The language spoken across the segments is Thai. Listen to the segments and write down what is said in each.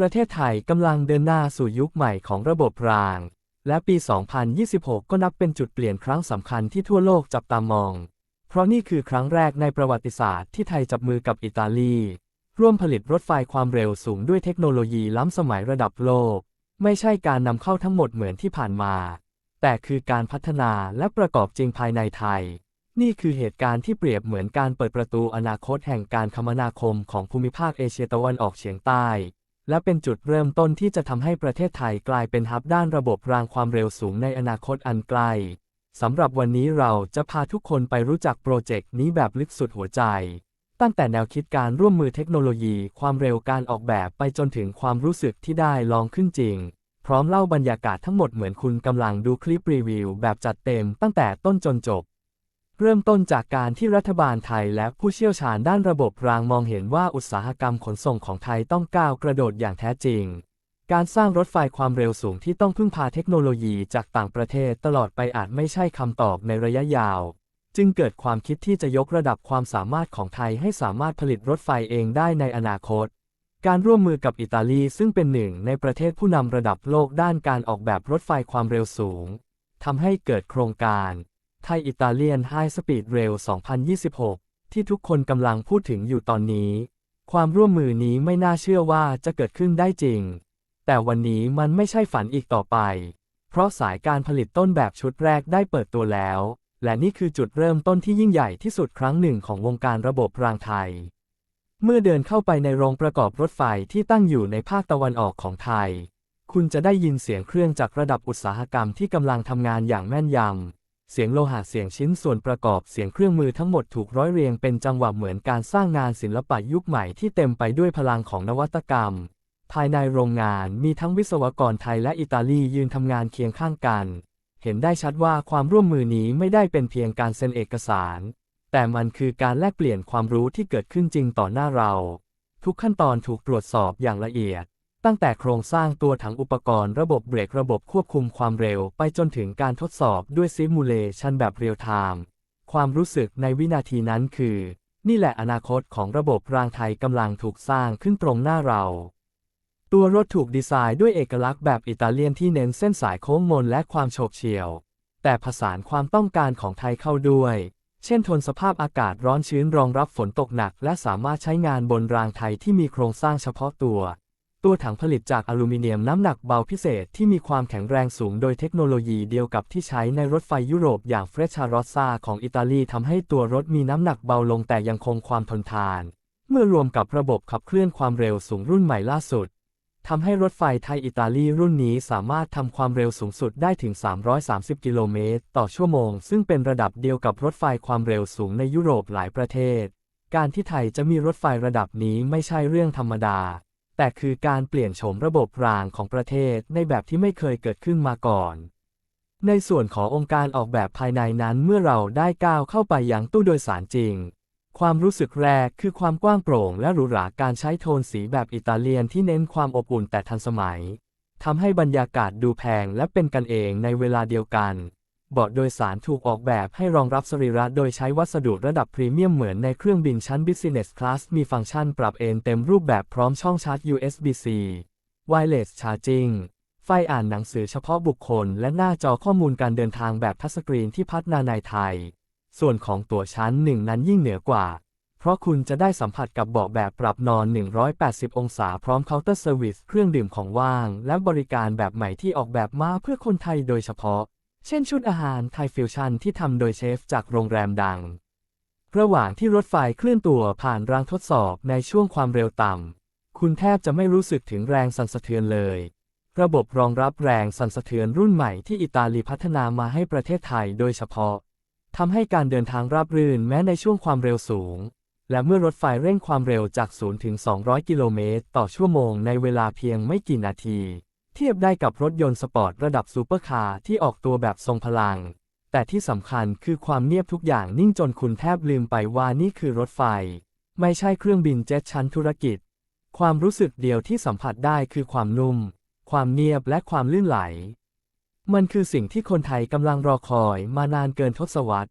ประเทศไทยกำลังเดินหน้าสู่ยุคใหม่ของระบบราง และปี 2026 ก็นับเป็นจุดเปลี่ยนครั้งสำคัญที่ทั่วโลกจับตามอง เพราะนี่คือครั้งแรกในประวัติศาสตร์ที่ไทยจับมือกับอิตาลี ร่วมผลิตรถไฟความเร็วสูงด้วยเทคโนโลยีล้ำสมัยระดับโลก ไม่ใช่การนำเข้าทั้งหมดเหมือนที่ผ่านมา แต่คือการพัฒนาและประกอบจริงภายในไทย นี่คือเหตุการณ์ที่เปรียบเหมือนการเปิดประตูอนาคตแห่งการคมนาคมของภูมิภาคเอเชียตะวันออกเฉียงใต้ และเป็นจุดเริ่มต้นที่จะทำให้ประเทศไทยกลายเป็นฮับด้านระบบรางความเร็วสูงในอนาคตอันไกล สำหรับวันนี้เราจะพาทุกคนไปรู้จักโปรเจกต์นี้แบบลึกสุดหัวใจ ตั้งแต่แนวคิดการร่วมมือเทคโนโลยี ความเร็วการออกแบบไปจนถึงความรู้สึกที่ได้ลองขึ้นจริง พร้อมเล่าบรรยากาศทั้งหมดเหมือนคุณกำลังดูคลิปรีวิวแบบจัดเต็มตั้งแต่ต้นจนจบ เริ่มต้นจากการที่รัฐบาลไทยและผู้เชี่ยวชาญด้านระบบรางมองเห็นว่าอุตสาหกรรมขนส่งของไทยต้องก้าวกระโดดอย่างแท้จริง การสร้างรถไฟความเร็วสูงที่ต้องพึ่งพาเทคโนโลยีจากต่างประเทศตลอดไปอาจไม่ใช่คำตอบในระยะยาว จึงเกิดความคิดที่จะยกระดับความสามารถของไทยให้สามารถผลิตรถไฟเองได้ในอนาคต การร่วมมือกับอิตาลีซึ่งเป็นหนึ่งในประเทศผู้นำระดับโลกด้านการออกแบบรถไฟความเร็วสูงทำให้เกิดโครงการ ไทยอิตาเลียนไฮสปีดเรล 2026 ที่ทุกคนกำลังพูดถึงอยู่ตอนนี้ ความร่วมมือนี้ไม่น่าเชื่อว่าจะเกิดขึ้นได้จริง แต่วันนี้มันไม่ใช่ฝันอีกต่อไป เพราะสายการผลิตต้นแบบชุดแรกได้เปิดตัวแล้ว และนี่คือจุดเริ่มต้นที่ยิ่งใหญ่ที่สุดครั้งหนึ่งของวงการระบบรางไทย เมื่อเดินเข้าไปในโรงประกอบรถไฟที่ตั้งอยู่ในภาคตะวันออกของไทย คุณจะได้ยินเสียงเครื่องจากระดับอุตสาหกรรมที่กำลังทำงานอย่างแม่นยำ เสียงโลหะเสียงชิ้นส่วนประกอบเสียงเครื่องมือทั้งหมดถูกร้อยเรียงเป็นจังหวะเหมือนการสร้างงานศิลปะยุคใหม่ที่เต็มไปด้วยพลังของนวัตกรรม ภายในโรงงานมีทั้งวิศวกรไทยและอิตาลียืนทำงานเคียงข้างกัน เห็นได้ชัดว่าความร่วมมือนี้ไม่ได้เป็นเพียงการเซ็นเอกสาร แต่มันคือการแลกเปลี่ยนความรู้ที่เกิดขึ้นจริงต่อหน้าเรา ทุกขั้นตอนถูกตรวจสอบอย่างละเอียด ตั้งแต่โครงสร้างตัวถังอุปกรณ์ระบบเบรกระบบควบคุมความเร็วไปจนถึงการทดสอบด้วยซิมูเลชันแบบเรียลไทม์ความรู้สึกในวินาทีนั้นคือ นี่แหละอนาคตของระบบรางไทยกำลังถูกสร้างขึ้นตรงหน้าเรา ตัวรถถูกดีไซน์ด้วยเอกลักษณ์แบบอิตาเลียนที่เน้นเส้นสายโค้งมนและความโฉบเฉี่ยว แต่ผสานความต้องการของไทยเข้าด้วย เช่นทนสภาพอากาศร้อนชื้นรองรับฝนตกหนัก และสามารถใช้งานบนรางไทยที่มีโครงสร้างเฉพาะตัว ตัวถังผลิตจากอลูมิเนียมน้ำหนักเบาพิเศษที่มีความแข็งแรงสูงโดยเทคโนโลยีเดียวกับที่ใช้ในรถไฟยุโรปอย่างเฟรชารอสซาของอิตาลีทำให้ตัวรถมีน้ำหนักเบาลงแต่ยังคงความทนทาน เมื่อรวมกับระบบขับเคลื่อนความเร็วสูงรุ่นใหม่ล่าสุดทำให้รถไฟไทยอิตาลีรุ่นนี้สามารถทำความเร็วสูงสุดได้ถึง 330 กิโลเมตรต่อชั่วโมง ซึ่งเป็นระดับเดียวกับรถไฟความเร็วสูงในยุโรปหลายประเทศ การที่ไทยจะมีรถไฟระดับนี้ไม่ใช่เรื่องธรรมดา แต่คือการเปลี่ยนโฉมระบบรางของประเทศในแบบที่ไม่เคยเกิดขึ้นมาก่อน ในส่วนขององค์การออกแบบภายในนั้นเมื่อเราได้ก้าวเข้าไปยังตู้โดยสารจริง ความรู้สึกแรกคือความกว้างโปร่งและหรูหราการใช้โทนสีแบบอิตาเลียนที่เน้นความอบอุ่นแต่ทันสมัยทำให้บรรยากาศดูแพงและเป็นกันเองในเวลาเดียวกัน เบาะโดยสารถูกออกแบบให้รองรับสรีระโดยใช้วัสดุระดับพรีเมียมเหมือนในเครื่องบินชั้น Business Class มีฟังก์ชันปรับเอนเต็มรูปแบบพร้อมช่องชาร์จ USB-C Wireless Charging ไฟอ่านหนังสือเฉพาะบุคคล และหน้าจอข้อมูลการเดินทางแบบทัชสกรีนที่พัฒนาในไทย ส่วนของตั๋วชั้นหนึ่งนั้นยิ่งเหนือกว่า เพราะคุณจะได้สัมผัสกับเบาะแบบปรับนอน 180 องศาพร้อมเคาน์เตอร์เซอร์วิสเครื่องดื่มของว่าง และบริการแบบใหม่ที่ออกแบบมาเพื่อคนไทยโดยเฉพาะ เช่นชุดอาหารไทยฟิวชั่นที่ทำโดยเชฟจากโรงแรมดัง ระหว่างที่รถไฟเคลื่อนตัวผ่านรางทดสอบในช่วงความเร็วต่ำ คุณแทบจะไม่รู้สึกถึงแรงสั่นสะเทือนเลย ระบบรองรับแรงสั่นสะเทือนรุ่นใหม่ที่อิตาลีพัฒนามาให้ประเทศไทยโดยเฉพาะทำให้การเดินทางราบรื่นแม้ในช่วงความเร็วสูง และเมื่อรถไฟเร่งความเร็วจาก 0 ถึง 200 กิโลเมตรต่อชั่วโมงในเวลาเพียงไม่กี่นาที เทียบได้กับรถยนต์สปอร์ตระดับซูเปอร์คาร์ที่ออกตัวแบบทรงพลัง แต่ที่สำคัญคือความเงียบทุกอย่างนิ่งจนคุณแทบลืมไปว่านี่คือรถไฟ ไม่ใช่เครื่องบินเจ็ตชั้นธุรกิจ ความรู้สึกเดียวที่สัมผัสได้คือความนุ่ม ความเงียบและความลื่นไหล มันคือสิ่งที่คนไทยกำลังรอคอยมานานเกินทศวรรษ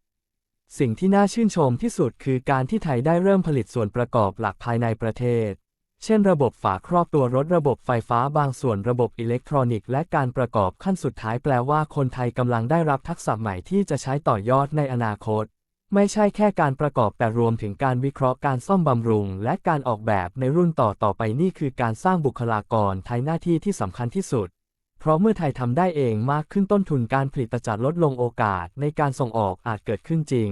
สิ่งที่น่าชื่นชมที่สุดคือการที่ไทยได้เริ่มผลิตส่วนประกอบหลักภายในประเทศ เช่นระบบฝาครอบตัวรถระบบไฟฟ้าบางส่วนระบบอิเล็กทรอนิกส์และการประกอบขั้นสุดท้ายแปลว่าคนไทยกำลังได้รับทักษะใหม่ที่จะใช้ต่อยอดในอนาคต ไม่ใช่แค่การประกอบแต่รวมถึงการวิเคราะห์การซ่อมบำรุง และการออกแบบในรุ่นต่อต่อไปนี่คือการสร้างบุคลากรไทยหน้าที่ที่สำคัญที่สุด เพราะเมื่อไทยทำได้เองมากขึ้นต้นทุนการผลิตจะลดลงโอกาสในการส่งออกอาจเกิดขึ้นจริง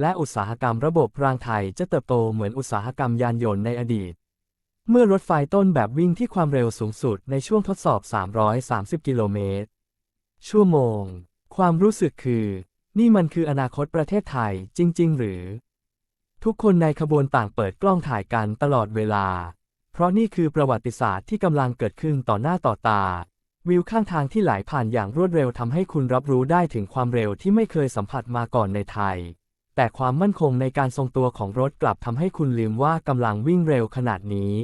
และอุตสาหกรรมระบบรางไทยจะเติบโตเหมือนอุตสาหกรรมยานยนต์ในอดีต เมื่อรถไฟต้นแบบวิ่งที่ความเร็วสูงสุดในช่วงทดสอบ 330 กิโลเมตร ชั่วโมง ความรู้สึกคือ นี่มันคืออนาคตประเทศไทยจริง ๆ หรือ ทุกคนในขบวนต่างเปิดกล้องถ่ายกันตลอดเวลา เพราะนี่คือประวัติศาสตร์ที่กำลังเกิดขึ้นต่อหน้าต่อตา วิวข้างทางที่ไหลผ่านอย่างรวดเร็วทำให้คุณรับรู้ได้ถึงความเร็วที่ไม่เคยสัมผัสมาก่อนในไทย แต่ความมั่นคงในการทรงตัวของรถกลับทำให้คุณลืมว่ากำลังวิ่งเร็วขนาดนี้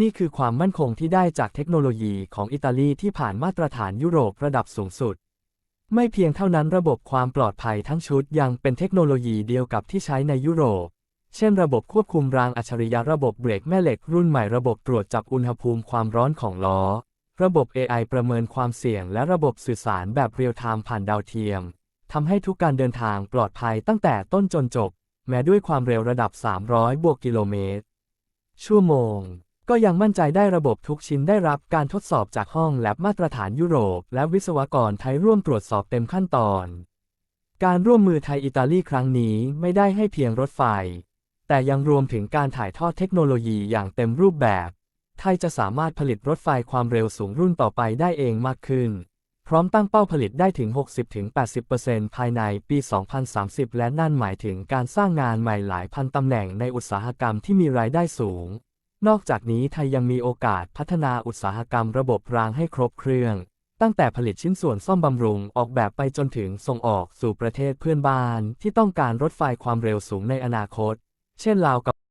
นี่คือความมั่นคงที่ได้จากเทคโนโลยีของอิตาลีที่ผ่านมาตรฐานยุโรประดับสูงสุด ไม่เพียงเท่านั้นระบบความปลอดภัยทั้งชุดยังเป็นเทคโนโลยีเดียวกับที่ใช้ในยุโรป เช่นระบบควบคุมรางอัจฉริยะระบบเบรกแม่เหล็กรุ่นใหม่ระบบตรวจจับอุณหภูมิความร้อนของล้อ ระบบ AI ประเมินความเสี่ยง และระบบสื่อสารแบบเรียลไทม์ผ่านดาวเทียมทำให้ทุกการเดินทางปลอดภัยตั้งแต่ต้นจนจบ แม้ด้วยความเร็วระดับ 300 บวกกิโลเมตร ชั่วโมง ก็ยังมั่นใจได้ระบบทุกชิ้นได้รับการทดสอบจากห้องแลบมาตรฐานยุโรป และวิศวกรไทยร่วมตรวจสอบเต็มขั้นตอน การร่วมมือไทยอิตาลีครั้งนี้ไม่ได้ให้เพียงรถไฟ แต่ยังรวมถึงการถ่ายทอดเทคโนโลยีอย่างเต็มรูปแบบ ไทยจะสามารถผลิตรถไฟความเร็วสูงรุ่นต่อไปได้เองมากขึ้น พร้อมตั้งเป้าผลิตได้ถึง 60-80%ภายในปี 2030 และนั่นหมายถึงการสร้างงานใหม่หลายพันตำแหน่งในอุตสาหกรรมที่มีรายได้สูง นอกจากนี้ไทยยังมีโอกาสพัฒนาอุตสาหกรรมระบบรางให้ครบเครื่อง ตั้งแต่ผลิตชิ้นส่วนซ่อมบำรุงออกแบบไปจนถึงส่งออกสู่ประเทศเพื่อนบ้านที่ต้องการรถไฟความเร็วสูงในอนาคต เช่นลาวกับ